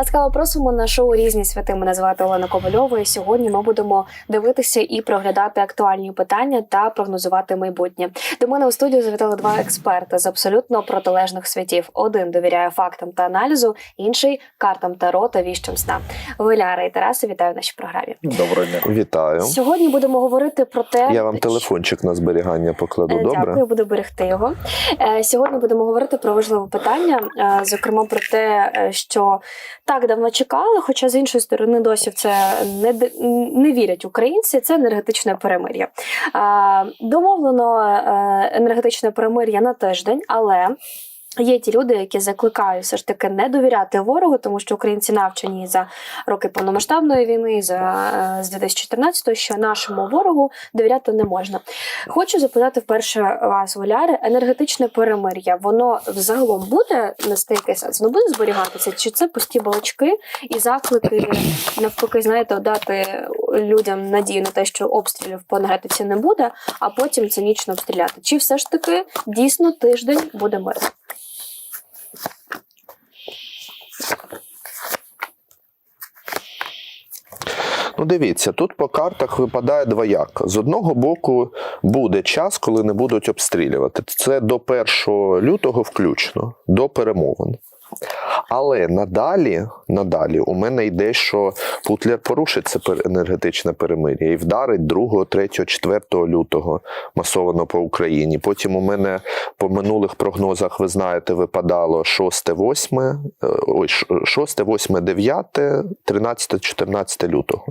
Ласкаво просимо на шоу різні святи. Мене звати Олена Ковальова. І сьогодні ми будемо дивитися і проглядати актуальні питання та прогнозувати майбутнє. До мене у студію завітали два експерти з абсолютно протилежних світів. Один довіряє фактам та аналізу, інший картам таро та віщам сна. Виляра і Тараси, вітаю в нашій програмі. Доброго дня. Вітаю. Сьогодні будемо говорити про те, Я вам телефончик на зберігання покладу. Е, Добре? Дякую, буду берегти його. Е, Сьогодні будемо говорити про важливе питання, е, зокрема про те, що так давно чекали, хоча з іншої сторони досі в це не, не вірять українці. Це енергетичне перемир'я. Домовлено е, енергетичне перемир'я на тиждень, але. Є ті люди, які закликають все ж таки не довіряти ворогу, тому що українці навчені за роки повномасштабної війни, за е, з 2014-го, що нашому ворогу довіряти не можна. Хочу запитати вперше вас, Валяри, енергетичне перемир'я, воно взагалом буде нести якийсь сенс? Воно буде зберігатися? Чи це пусті балачки і заклики, навпаки, знаєте, дати людям надію на те, що обстрілів по енергетиці не буде, а потім цинічно обстріляти? Чи все ж таки дійсно тиждень буде мир? Ну, дивіться, тут по картах випадає двояк. З одного боку, буде час, коли не будуть обстрілювати. Це до 1 лютого включно, до перемовин. Але надалі, надалі у мене йде, що Путлер порушить це енергетичне перемир'я і вдарить 2, 3, 4 лютого масовано по Україні. Потім у мене по минулих прогнозах, ви знаєте, випадало 6, 8, е, ой, 6, 8, 9, 13, 14 лютого.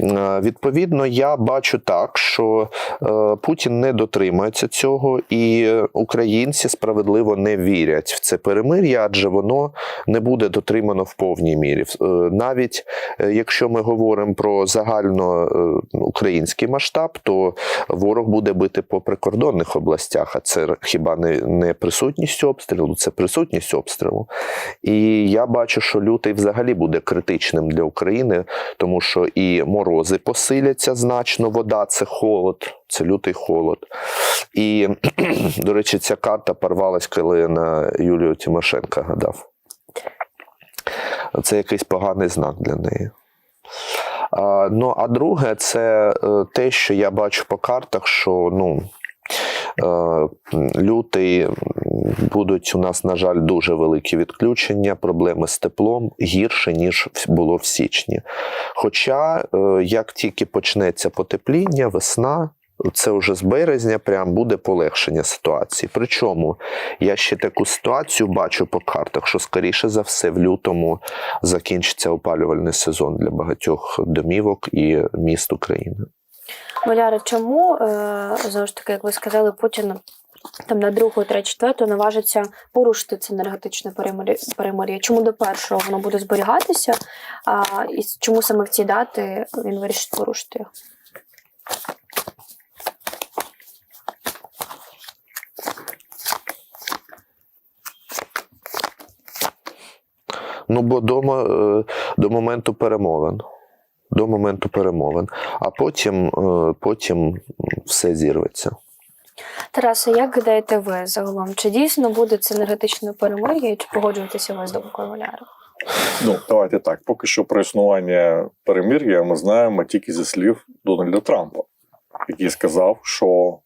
Е, Відповідно, я бачу так, що е, Путін не дотримується цього, і українці справедливо не вірять в це перемир'я, адже воно не буде дотримано в повній мірі. Е, Навіть е, якщо ми говоримо про загально е, масштаб, то ворог буде бити по прикордонних областях. А це хіба не, присутність обстрілу, це присутність обстрілу. І я бачу, що лютий взагалі буде критичним для України, тому що і морози посиляться значно, вода це холод, це лютий холод. І, до речі, ця карта порвалась, коли на Юлію Тимошенко гадав. Це якийсь поганий знак для неї. А, ну, а друге, це е, те, що я бачу по картах, що ну, е, лютий будуть у нас, на жаль, дуже великі відключення, проблеми з теплом гірше, ніж було в січні. Хоча, е, як тільки почнеться потепління, весна. Це вже з березня прям буде полегшення ситуації. Причому я ще таку ситуацію бачу по картах, що скоріше за все в лютому закінчиться опалювальний сезон для багатьох домівок і міст України. Валяри, чому е, знову ж таки, як ви сказали, Путін там на другу, третю, четверту наважиться порушити це енергетичне перемир'я-? Чому до першого воно буде зберігатися? А, і чому саме в ці дати він вирішить порушити? Ну, бо до, е, до моменту перемовин. До моменту перемовин. А потім, е, потім все зірветься. Тарасе, як гадаєте ви загалом? Чи дійсно буде це енергетичне перемир'я, і чи погоджуєтеся ви з думкою Валяра? Ну давайте так. Поки що про існування перемир'я ми знаємо тільки зі слів Дональда Трампа, який сказав, що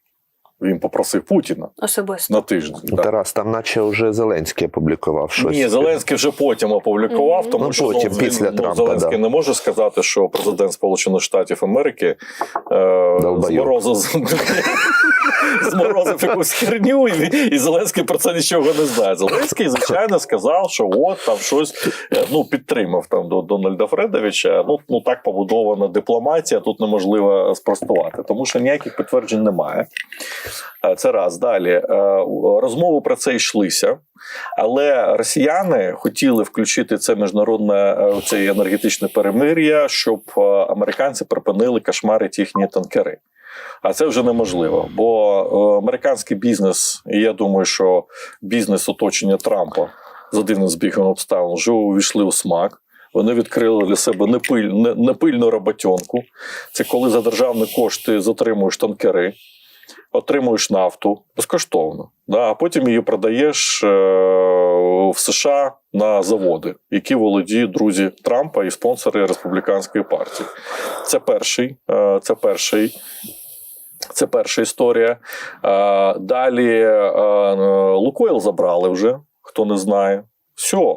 він попросив Путіна Особисто. на тиждень. Так. Тарас, там наче вже Зеленський опублікував щось. Ні, Зеленський вже потім опублікував, Мгм. тому Ну, що потім, ну, він, після ну, Трампа, Зеленський да. не може сказати, що президент Сполучених Штатів Америки е, зморозив, зморозив якусь херню, і, і Зеленський про це нічого не знає. Зеленський, звичайно, сказав, що от там щось е, ну, підтримав там до Дональда Фредовича. Ну, ну так побудована дипломатія, тут неможливо спростувати, тому що ніяких підтверджень немає. Е, Це раз далі. Е, Розмови про це йшлися, але росіяни хотіли включити це міжнародне е, це енергетичне перемир'я, щоб американці припинили кошмарити їхні танкери. А це вже неможливо, бо американський бізнес, і я думаю, що бізнес оточення Трампа за дивним збігом обставин вже увійшли у смак. Вони відкрили для себе непиль, не- непильну роботьонку. Це коли за державні кошти затримуєш танкери. Отримуєш нафту безкоштовно, да, а потім її продаєш е, в США на заводи, які володіють друзі Трампа і спонсори республіканської партії. Це перший, е, це перший. Це перша історія. Е, Далі Лукойл забрали вже, хто не знає. Все,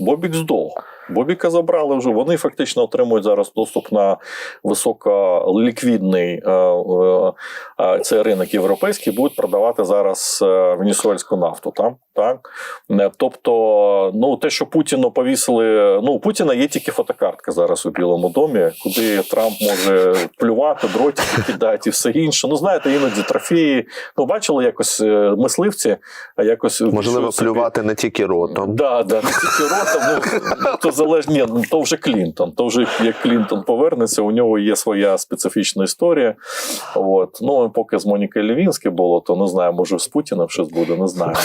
Бобік здох. Бобіка забрали вже. Вони фактично отримують зараз доступ на високоліквідний е, е, е, цей ринок європейський, будуть продавати зараз венесуельську нафту. Там так тобто, ну те, що Путіну повісили, ну у Путіна є тільки фотокартка зараз у Білому домі, куди Трамп може плювати, дротики кидати і все інше. Ну знаєте, іноді трофеї. Ну бачили якось мисливці, а якось Можливо, собі- плювати не тільки ротом. Да, да, не тільки ротом, ну, то залежно, ні, ну, то вже Клінтон. То вже як Клінтон повернеться, у нього є своя специфічна історія. От. Ну, поки з Монікою Лівінською було, то не знаю, може з Путіним щось буде, не знаю.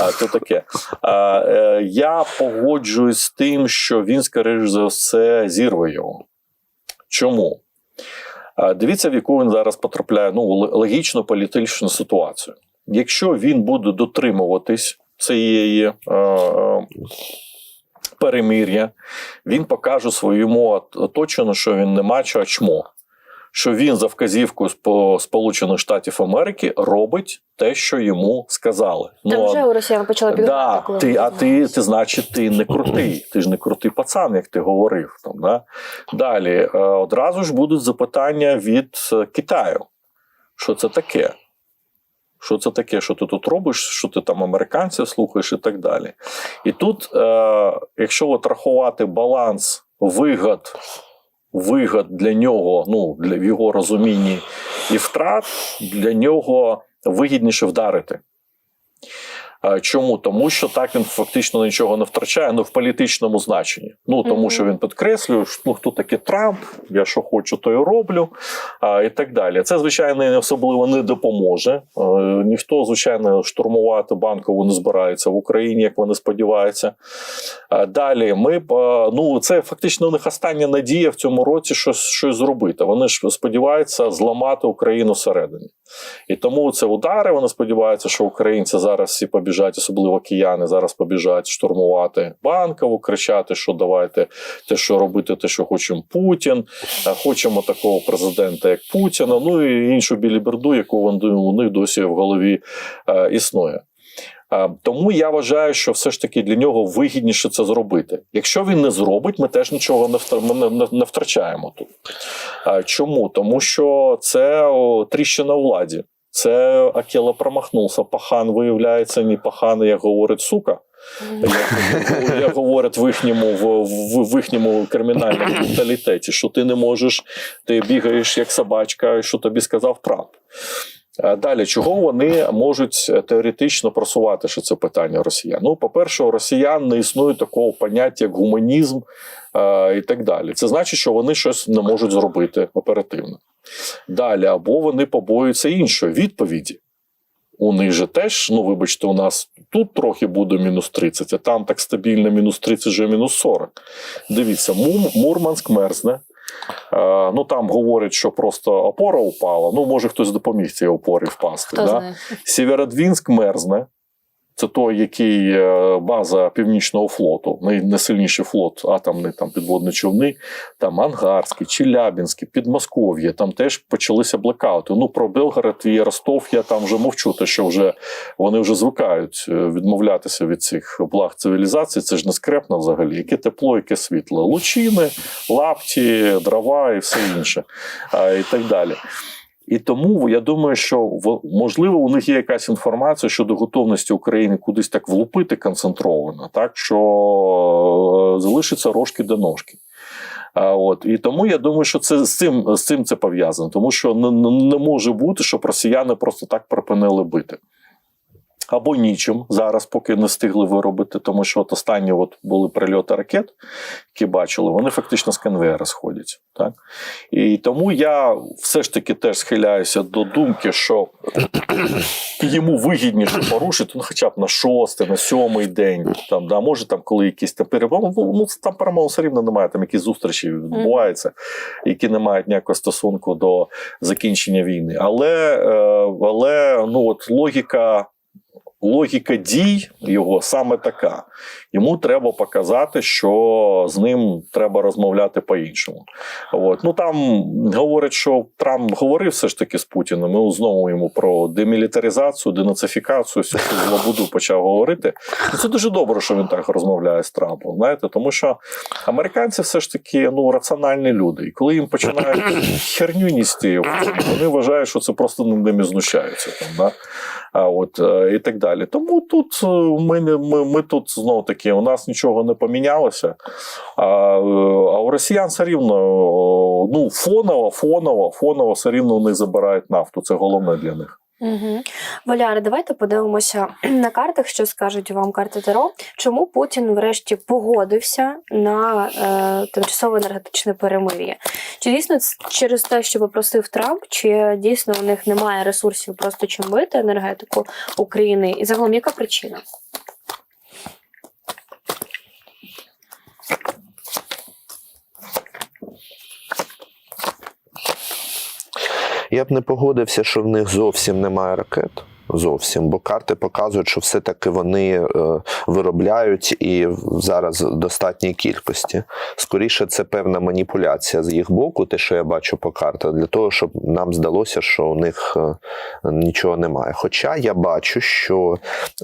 А, то таке. А, е, я погоджуюсь з тим, що він, скоріш за все, зірве його. Чому? А, Дивіться, в яку він зараз потрапляє ну, л- логічну політичну ситуацію. Якщо він буде дотримуватись цієї е, е, перемир'я, він покаже своєму оточенню, що він не мачо, а чмо. Що він за вказівкою Спо- Сполучених Штатів Америки робить те, що йому сказали. Там а- вже у росіян почали Да, ти, а ти, ти, значить, ти не крутий. Ти ж не крутий пацан, як ти говорив. Там, да? Далі е, одразу ж будуть запитання від е, Китаю. Що це таке? Що це таке, що ти тут робиш, що ти там американців слухаєш і так далі. І тут, е, якщо от рахувати баланс вигод, вигод для нього, ну, для, в його розумінні і втрат, для нього вигідніше вдарити. Е, Чому? Тому що так він фактично нічого не втрачає, ну в політичному значенні. Ну тому що він підкреслює, що ну, хто такий Трамп, я що хочу, то і роблю, а, і так далі. Це, звичайно, особливо не допоможе. Е, ніхто, звичайно, штурмувати банкову не збирається в Україні, як вони сподіваються. А далі ми б, е, ну це фактично у них остання надія в цьому році щось, щось зробити. Вони ж сподіваються зламати Україну всередині. І тому це удари. Вони сподіваються, що українці зараз всі побіжать, особливо кияни, зараз побіжать штурмувати банкову, кричати, що давайте те, що робити, те, що хочемо Путін. Хочемо такого президента, як Путіна. Ну і іншу біліберду, яку вони- у них досі в голові е, існує. Е, Тому я вважаю, що все ж таки для нього вигідніше це зробити. Якщо він не зробить, ми теж нічого не втра- не, не, не втрачаємо тут. Е, Чому? Тому що це тріщина у владі. Це Акела промахнувся. Пахан виявляється не пахан, як говорить сука. Як, як говорять в їхньому, в, в, в їхньому кримінальному менталітеті, що ти не можеш, ти бігаєш як собачка, що тобі сказав Трамп. Далі, чого вони можуть теоретично просувати, що це питання росіян? Ну, по-перше, у росіян не існує такого поняття, як гуманізм е, і так далі. Це значить, що вони щось не можуть зробити оперативно. Далі, або вони побоюються іншої відповіді. У них же теж, ну вибачте, у нас тут трохи буде мінус 30, а там так стабільно мінус 30, вже мінус 40. Дивіться, Мурманськ мерзне. Е, ну там говорять, що просто опора упала. Ну, може, хтось допоміг цій опорі впасти. Хто да? Сєвєродвінськ мерзне. Це той, який е, база Північного флоту, най- найсильніший флот, атомний там підводні човни, там Ангарський, Челябінський, Підмосков'я, там теж почалися блекаути. Ну про Белгород і Ростов я там вже мовчу, те, що вже вони вже звикають е, відмовлятися від цих благ цивілізації. Це ж не скрепно взагалі. Яке тепло, яке світло. Лучини, лапті, дрова і все інше, а, і так далі. І тому я думаю, що можливо у них є якась інформація щодо готовності України кудись так влупити концентровано, так що е, залишиться рожки до ножки. А, от і тому я думаю, що це з цим з цим це пов'язано, тому що не не може бути, щоб росіяни просто так припинили бити. Або нічим зараз, поки не встигли виробити, тому що от останні от були прильоти ракет, які бачили, вони фактично з конвейера сходять. Так? І тому я все ж таки теж схиляюся до думки, що йому вигідніше порушити, ну хоча б на шостий, на сьомий день, там, да, може там, коли якісь там перемови, ну там перемов все рівно немає, там якісь зустрічі відбуваються, які не мають ніякого стосунку до закінчення війни. Але, е, але ну, от логіка. Логіка дій його саме така. Йому треба показати, що з ним треба розмовляти по-іншому. От. Ну там говорять, що Трамп говорив все ж таки з Путіним. Ми знову йому про демілітаризацію, денацифікацію, всю цю злобуду почав говорити. І це дуже добре, що він так розмовляє з Трампом. Знаєте, тому що американці все ж таки ну, раціональні люди. І коли їм починають херню ністи, вони вважають, що це просто над ними знущаються. Там, да? А от е, і так далі. Тому тут е, ми, ми, ми тут знову таки, у нас нічого не помінялося. А, е, а у росіян все рівно ну, фоново, фоново, фоново все рівно вони забирають нафту. Це головне для них. Угу. Валяри, давайте подивимося на картах, що скажуть вам карти Таро. Чому Путін врешті погодився на е, тимчасове енергетичне перемир'я? Чи дійсно через те, що попросив Трамп, чи дійсно у них немає ресурсів просто чим бити енергетику України? І загалом яка причина? Я б не погодився, що в них зовсім немає ракет. Зовсім, бо карти показують, що все-таки вони е, виробляють і зараз в достатній кількості. Скоріше, це певна маніпуляція з їх боку, те, що я бачу по картах, для того, щоб нам здалося, що у них е, нічого немає. Хоча я бачу, що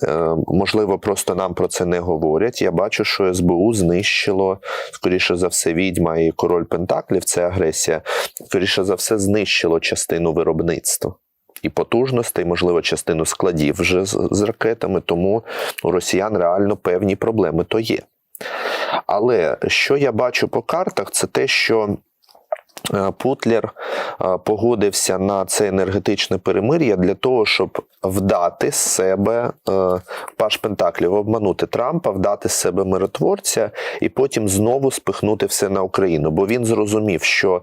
е, можливо просто нам про це не говорять. Я бачу, що СБУ знищило, скоріше за все, відьма і король Пентаклів, це агресія, скоріше за все, знищило частину виробництва. І потужностей, можливо, частину складів вже з, з ракетами, тому у росіян реально певні проблеми то є. Але що я бачу по картах, це те, що е, Путлер е, погодився на це енергетичне перемир'я для того, щоб вдати з себе е, Паш Пентаклів, обманути Трампа, вдати з себе миротворця і потім знову спихнути все на Україну. Бо він зрозумів, що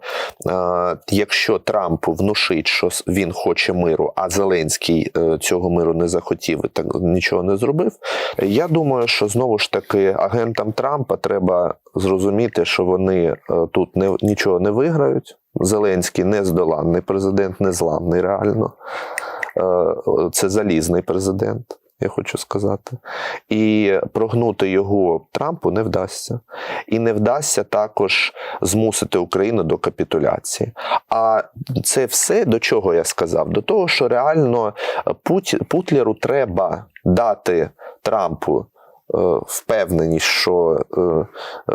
якщо Трампу внушить, що він хоче миру, а Зеленський цього миру не захотів і так нічого не зробив. Я думаю, що знову ж таки агентам Трампа треба зрозуміти, що вони е, тут не, нічого не виграють. Зеленський нездоланний президент, незламний реально. Е, Це залізний президент, я хочу сказати. І прогнути його Трампу не вдасться. І не вдасться також змусити Україну до капітуляції. А це все до чого я сказав? До того, що реально Пут, Путлеру треба дати Трампу впевненість, що, е,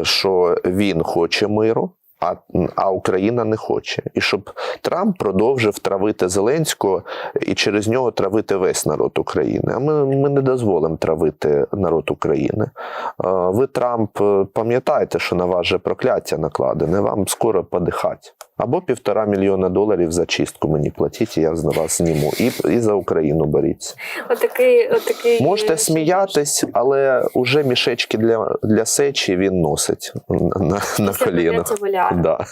що він хоче миру. А, а Україна не хоче, і щоб Трамп продовжив травити Зеленського і через нього травити весь народ України. А ми, ми не дозволимо травити народ України. Е, Ви, Трамп, е, пам'ятаєте, що на вас же прокляття накладене, вам скоро подихать. Або півтора мільйона доларів за чистку мені платіть, і я з вас зніму. І, і за Україну беріться. Отакий, отакий Можете сміятись, але уже мішечки для, для сечі він носить на, на колінах. Да.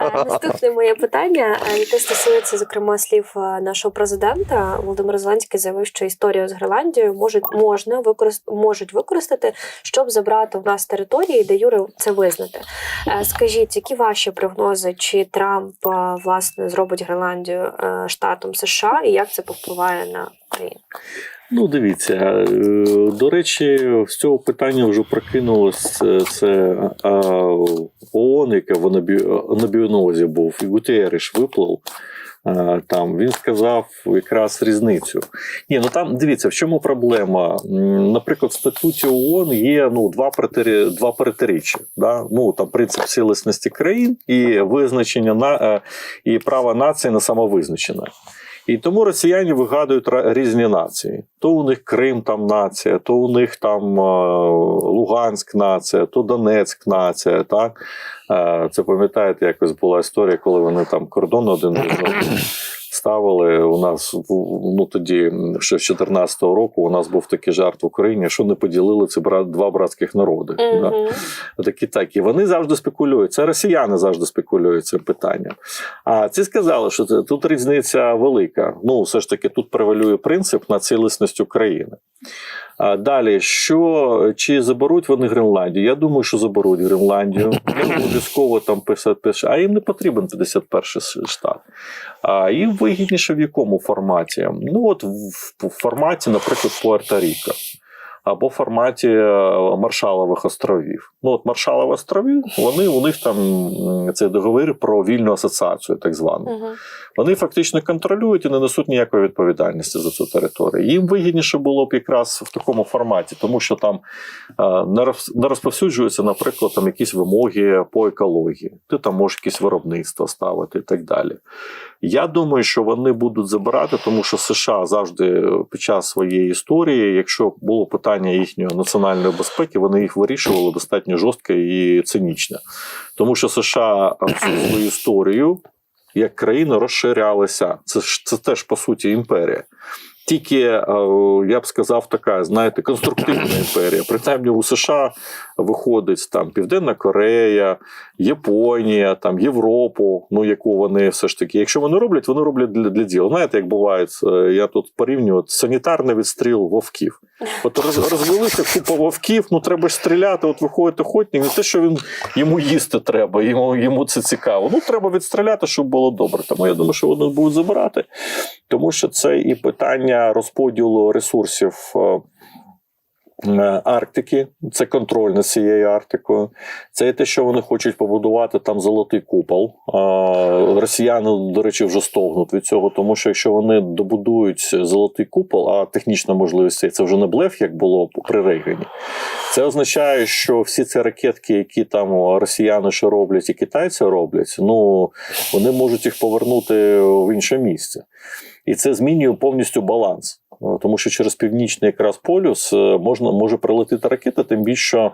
Е, Наступне моє питання, е, яке стосується зокрема слів е, нашого президента Володимир Зеленський заявив, що історію з Гренландією можуть можна використ... можуть використати, щоб забрати в нас території, де Юри це визнати. Е, Скажіть, які ваші прогнози? Чи Трамп е, власне зробить Гренландію е, штатом США, і як це повпливає на Україну? Ну, дивіться, е, до речі, з цього питання вже прокинулось е, це ООН, яке в анабіонозі був, і Гутерриш виплив. Е, Там він сказав якраз різницю. Ні, ну там дивіться, в чому проблема. Наприклад, в статуті ООН є ну два протирі, два протиріччя. Да? Ну там принцип цілісності країн і визначення на е, і права нації на самовизначення. І тому росіяни вигадують різні нації. То у них Крим там нація, то у них там е, Луганськ нація, то Донецьк нація. Так? Е, Це пам'ятаєте, якось була історія, коли вони там кордон один ставили. У нас ну тоді, ще з 14-го року, у нас був такий жарт в Україні, що не поділили ці брат, два братських народи. Да. Такі так. І вони завжди спекулюють. Це росіяни завжди спекулюють цим питанням. А ці сказали, що це, тут різниця велика. Ну, все ж таки, тут превалює принцип на цілісність України. А далі, що чи заберуть вони Гренландію? Я думаю, що заберуть Гренландію. Обов'язково там 51, а їм не потрібен 51 штат. А їм вигідніше в якому форматі? Ну, от в, форматі, наприклад, Пуерто-Ріко. Або в форматі е, Маршалових островів. Ну, от Маршалові острови, вони у них там цей договір про вільну асоціацію, так звану. Мгм. Вони фактично контролюють і не несуть ніякої відповідальності за цю територію. Їм вигідніше було б якраз в такому форматі, тому що там е, не не розповсюджуються, наприклад, там якісь вимоги по екології. Ти там можеш якісь виробництво ставити і так далі. Я думаю, що вони будуть забирати, тому що США завжди під час своєї історії, якщо було питання їхньої національної безпеки, вони їх вирішували достатньо жорстко і цинічно. Тому що США свою історію як країна розширялися. Це ж це теж по суті імперія. Тільки е, я б сказав, така, знаєте, конструктивна імперія. Принаймні у США виходить там Південна Корея, Японія, там Європу, ну яку вони все ж таки, якщо вони роблять, вони роблять для, для діла. Знаєте, як буває, е, я тут порівнюю санітарний відстріл вовків. От роз, розвелися купа вовків, ну треба ж стріляти. От виходить охотник, не те, що він йому їсти треба, йому, йому це цікаво. Ну треба відстріляти, щоб було добре. Тому я думаю, що вони будуть забирати, тому що це і питання розподілу ресурсів. е, е, Арктики, це контроль над цією Арктикою. Це те, що вони хочуть побудувати там золотий купол. Росіяни, до речі, вже стогнуть від цього, тому що якщо вони добудують золотий купол, а технічна можливість це вже не блеф, як було при Рейгані. Це означає, що всі ці ракетки, які там росіяни ще роблять і китайці роблять, ну вони можуть їх повернути в інше місце. І це змінює повністю баланс. Тому що через північний якраз полюс е, можна може прилетіти ракета, тим більше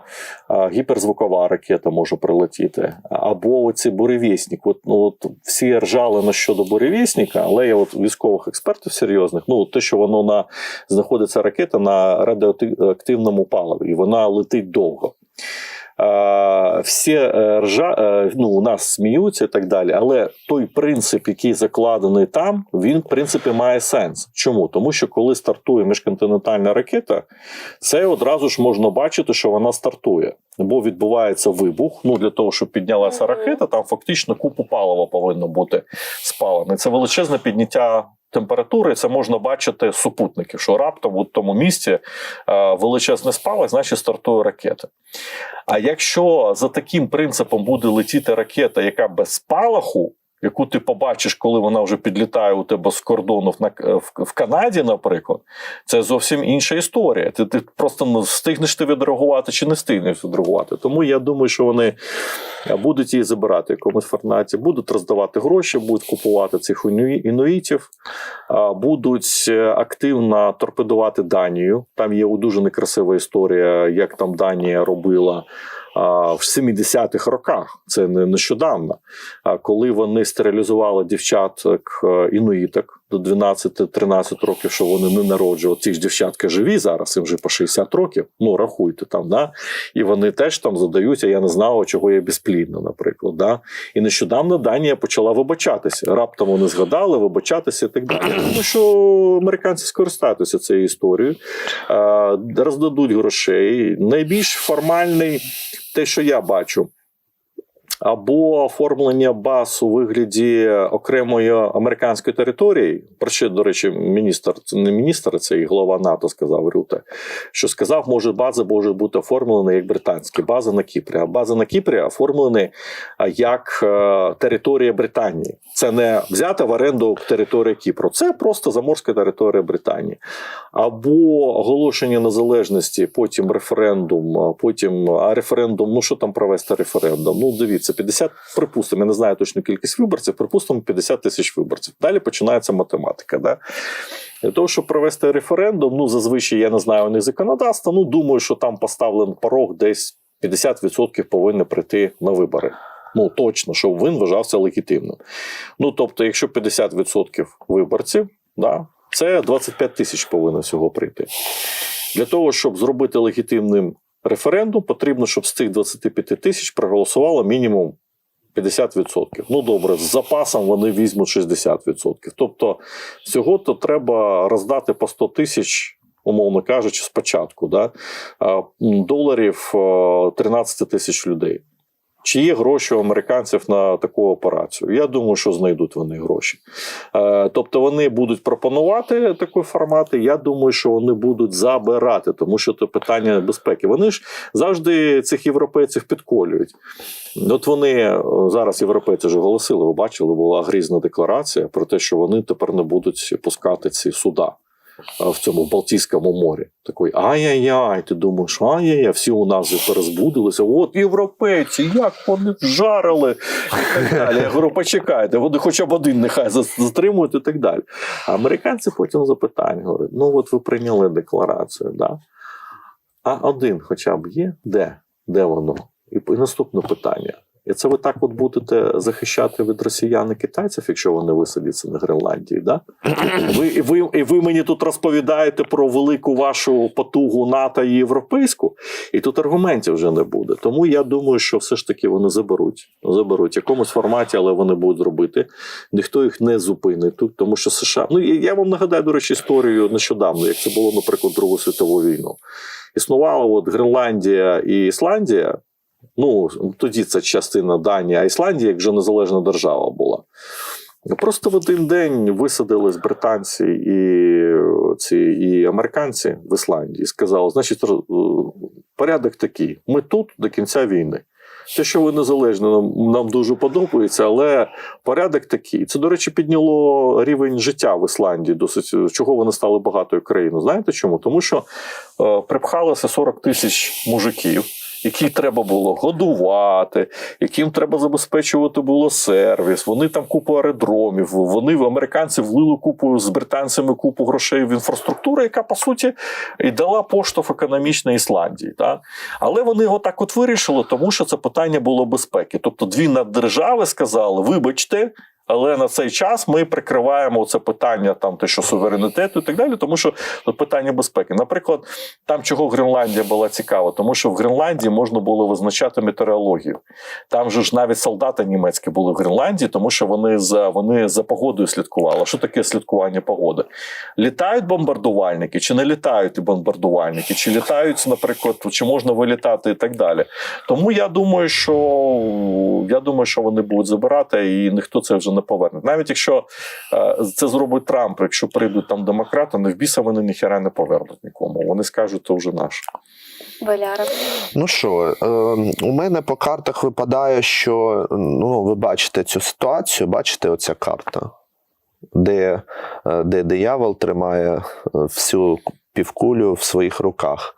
гіперзвукова ракета може прилетіти. Або оці буревісник. От, ну, от всі ржали на щодо буревісника, але я от військових експертів серйозних, ну те, що воно на знаходиться ракета на радіоактивному паливі, і вона летить довго. Всі е, ржа, е, ну, у нас сміються і так далі, але той принцип, який закладений там, він в принципі має сенс. Чому? Тому що коли стартує міжконтинентальна ракета, це одразу ж можна бачити, що вона стартує. Бо відбувається вибух. Ну для того, щоб піднялася ракета, там фактично купу палива повинно бути спалене. Це величезне підняття температури. Це можна бачити супутників, що раптом у тому місці е, величезне спалах, значить стартує ракета. А якщо за таким принципом буде летіти ракета, яка без спалаху, яку ти побачиш, коли вона вже підлітає у тебе з кордону в, Канаді, наприклад, це зовсім інша історія. Ти, ти просто не встигнеш ти відреагувати чи не встигнеш відреагувати. Тому я думаю, що вони будуть її забирати в якомусь форматі, будуть роздавати гроші, будуть купувати цих інуї- інуїтів, будуть е, активно торпедувати Данію. Там є дуже некрасива історія, як там Данія робила. В 70-х роках це не нещодавно. Коли вони стерилізували дівчаток е, інуїток до 12-13 років, що вони не народжували. Ці ж дівчатка живі зараз, їм вже по 60 років. Ну рахуйте там, да? і вони теж там задаються. Я не знав, чого я безплідна, наприклад. Да? І нещодавно Данія почала вибачатися. Раптом вони згадали вибачатися і так далі. Тому що американці скористаються цією історією, роздадуть грошей. Найбільш формальний, те, що я бачу. Або оформлення баз у вигляді окремої американської території, про що, до речі, міністр це не міністр, це і голова НАТО сказав Рюте, що сказав, може бази можуть бути оформлені як британські бази на Кіпрі. А бази на Кіпрі оформлені як е, територія Британії. Це не взята в оренду територія Кіпру, це просто заморська територія Британії. Або оголошення незалежності, потім референдум, потім референдум. Ну що там провести референдум? Ну дивіться, 50, припустимо, я не знаю точну кількість виборців, припустимо 50 тисяч виборців. Далі починається математика. Да? Для того, щоб провести референдум, ну зазвичай я не знаю у них законодавства. Ну думаю, що там поставлений порог десь 50% повинні прийти на вибори. Ну точно, щоб він вважався легітимним. Ну тобто, якщо 50% виборців, да, це 25 тисяч повинно всього прийти. Для того, щоб зробити легітимним референдум, потрібно, щоб з цих 25 тисяч проголосувало мінімум 50%. Ну добре, з запасом вони візьмуть 60%. Тобто, всього то треба роздати по 100 тисяч. Умовно кажучи, спочатку, да, доларів е, 13 тисяч людей. Чи є гроші у американців на таку операцію? Я думаю, що знайдуть вони гроші. Е, Тобто вони будуть пропонувати такі формати. Я думаю, що вони будуть забирати, тому що це питання безпеки. Вони ж завжди цих європейців підколюють. От вони е, зараз європейці ж оголосили, ви бачили, була грізна декларація про те, що вони тепер не будуть пускати ці суда. В цьому Балтійському морі такий ай-яй-яй, ти думаєш, ай-яй-яй, всі у нас вже перезбудилися. От європейці, як вони жарили і так далі. Я говорю, почекайте, вони хоча б один нехай затримують і так далі. А американці потім запитають, говорять, ну от ви прийняли декларацію, да? а один хоча б є? Де? Де воно? І наступне питання. І це ви так от будете захищати від росіян і китайців, якщо вони висадяться на Гренландії, да? Ви, і, ви, і ви мені тут розповідаєте про велику вашу потугу НАТО і європейську, і тут аргументів вже не буде. Тому я думаю, що все ж таки вони заберуть. Заберуть в якомусь форматі, але вони будуть робити. Ніхто їх не зупинить тут, тому що США. Ну я я вам нагадаю, до речі, історію нещодавно, як це було, наприклад, Другу світову війну. Існувала от Гренландія і Ісландія. Ну, тоді це частина Данії, а Ісландія, як вже незалежна держава була. Просто в один день висадились британці і ці і американці в Ісландії сказали: значить, е, порядок такий: ми тут до кінця війни. Те, що ви незалежні, нам, нам дуже подобається, але порядок такий. Це, до речі, підняло рівень життя в Ісландії, досить чого вони стали багатою країною. Знаєте чому? Тому що е, припхалося 40 тисяч мужиків, які треба було годувати, яким треба забезпечувати було сервіс. Вони там купу аеродромів. Вони в американці влили купу з британцями купу грошей в інфраструктуру, яка по суті і дала поштовх економічної Ісландії. Так? Але вони його так от вирішили, тому що це питання було безпеки. Тобто дві наддержави сказали: вибачте. Але на цей час ми прикриваємо це питання, там те, що суверенітету і так далі, тому що питання безпеки. Наприклад, там чого Гренландія була цікава, тому що в Гренландії можна було визначати метеорологію. Там же ж навіть солдати німецькі були в Гренландії, тому що вони за вони за погодою слідкували. Що таке слідкування погоди? Літають бомбардувальники, чи не літають бомбардувальники, чи літають, наприклад, чи можна вилітати і так далі. Тому я думаю, що я думаю, що вони будуть забирати, і ніхто це вже не поверне. Навіть якщо е, це зробить Трамп, якщо прийдуть там демократи, не в біса вони ніхера не повернуть нікому. Вони скажуть, то вже наш. Валяров. Ну що, е, у мене по картах випадає, що ну, ви бачите цю ситуацію, бачите оця карта, де, е, де диявол тримає всю півкулю в своїх руках.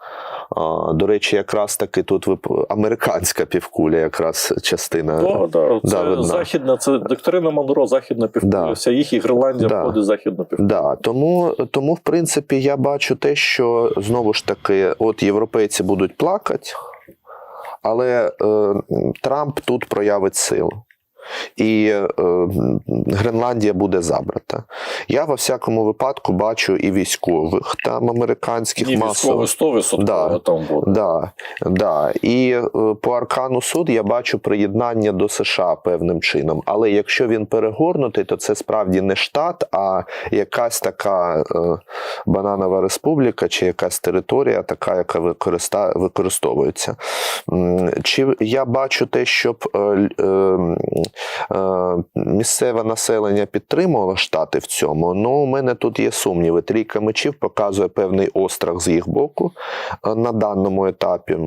До речі, якраз таки тут вип- американська півкуля, якраз частина. Да, да, це да, західна, це доктрина Монро, західна півкуля. Да. Вся їх і Гренландія Да. входить в західну півкулю. Да, тому, тому, в принципі, я бачу те, що знову ж таки, от європейці будуть плакати, але е, Трамп тут проявить силу. І е, Гренландія буде забрата. Я, во всякому випадку, бачу і військових там американських Ні, масово. військовий 100% Да. там буде. Да, да. І е, по аркану суд я бачу приєднання до США певним чином. Але якщо він перегорнутий, то це справді не штат, а якась така е, бананова республіка чи якась територія, така, яка використа, використовується. Чи я бачу те, щоб е, е, місцеве населення підтримувало штати в цьому? Ну, у мене тут є сумніви. Трійка мечів показує певний острах з їх боку е, на даному етапі,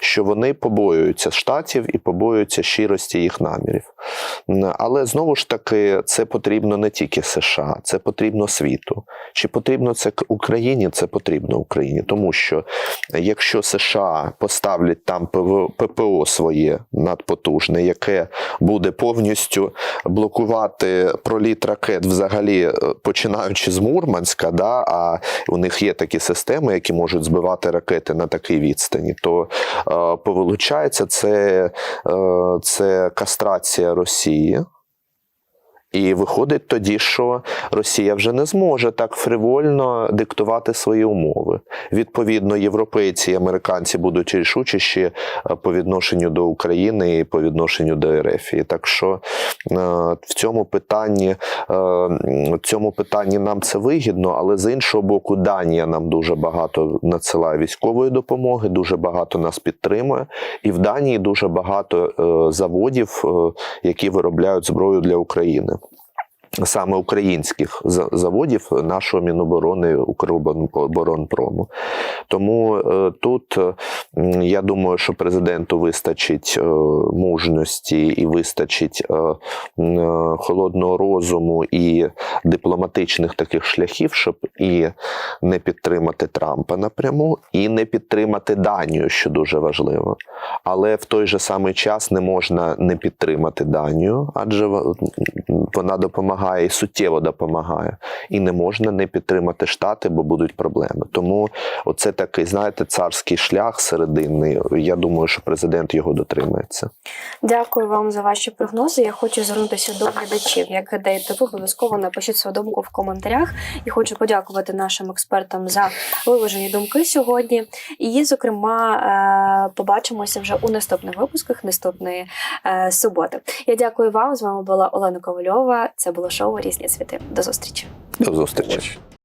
що вони побоюються штатів і побоюються щирості їх намірів. Але знову ж таки, це потрібно не тільки США, це потрібно світу. Чи потрібно це Україні? Це потрібно Україні, тому що якщо США поставлять там ПВО ППО своє надпотужне, яке буде повністю блокувати проліт ракет, взагалі е, починаючи з Мурманська, да, а у них є такі системи, які можуть збивати ракети на такій відстані, то е, повилучається це, е, це кастрація Росії. І виходить тоді, що Росія вже не зможе так фривольно диктувати свої умови. Відповідно, європейці і американці будуть рішучіші е, по відношенню до України і по відношенню до РФ. І так що е, в цьому питанні, е, в цьому питанні нам це вигідно, але з іншого боку, Данія нам дуже багато надсилає військової допомоги, дуже багато нас підтримує. І в Данії дуже багато е, заводів, е, які виробляють зброю для України. Саме українських заводів нашого Міноборони Укроборонпрому. Тому е, тут е, я думаю, що президенту вистачить е, мужності і вистачить холодного розуму і дипломатичних таких шляхів, щоб і не підтримати Трампа напряму, і не підтримати Данію, що дуже важливо. Але в той же самий час не можна не підтримати Данію, адже вона допомагає і суттєво допомагає. І не можна не підтримати Штати, бо будуть проблеми. Тому оце такий, знаєте, царський шлях серединний. Я думаю, що президент його дотримається. Дякую вам за ваші прогнози. Я хочу звернутися до глядачів. Як гадаєте, ви обов'язково напишіть свою думку в коментарях. І хочу подякувати нашим експертам за виважені думки сьогодні. І, зокрема, е, побачимося вже у наступних випусках наступної е, суботи. Я дякую вам. З вами була Олена Ковальова. Це шоу Різні світи. До зустрічі. До зустрічі.